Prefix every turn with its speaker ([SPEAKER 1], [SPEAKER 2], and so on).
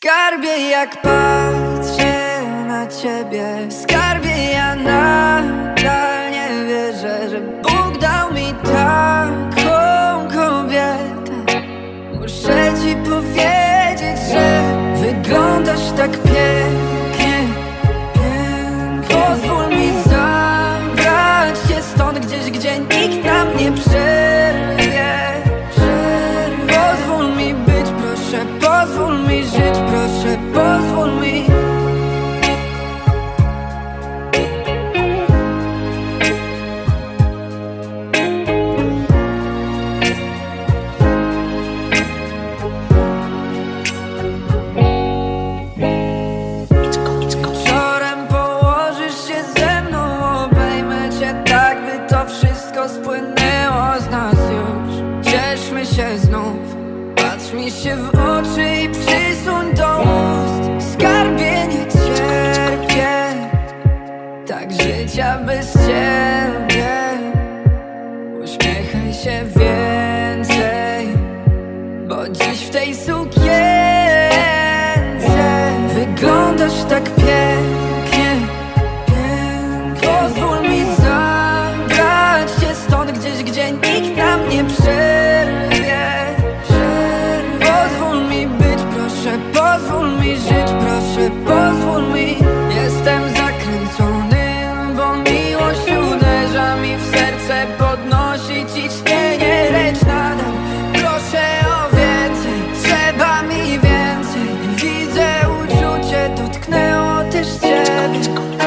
[SPEAKER 1] Skarbie jak patrzę na ciebie Skarbie ja nadal nie wierzę Że Bóg dał mi taką kobietę. Muszę ci powiedzieć, że wyglądasz tak pięknie pozwól mi żyć, proszę, pozwól mi. Położysz się ze mną, obejmę tak, by to wszystko spłynęło z nas już. Cieszmy się znów, patrz mi się w oczy i przysuń do ust. Skarbie nie cierpię, tak życia bez ciebie. Uśmiechaj się więcej, pozwól mi żyć, proszę, pozwól mi. Jestem zakręcony, bo miłość uderza mi w serce. Podnosi ciśnienie, lecz nadal proszę o więcej. Trzeba mi więcej, widzę uczucie, dotknęło też ciebie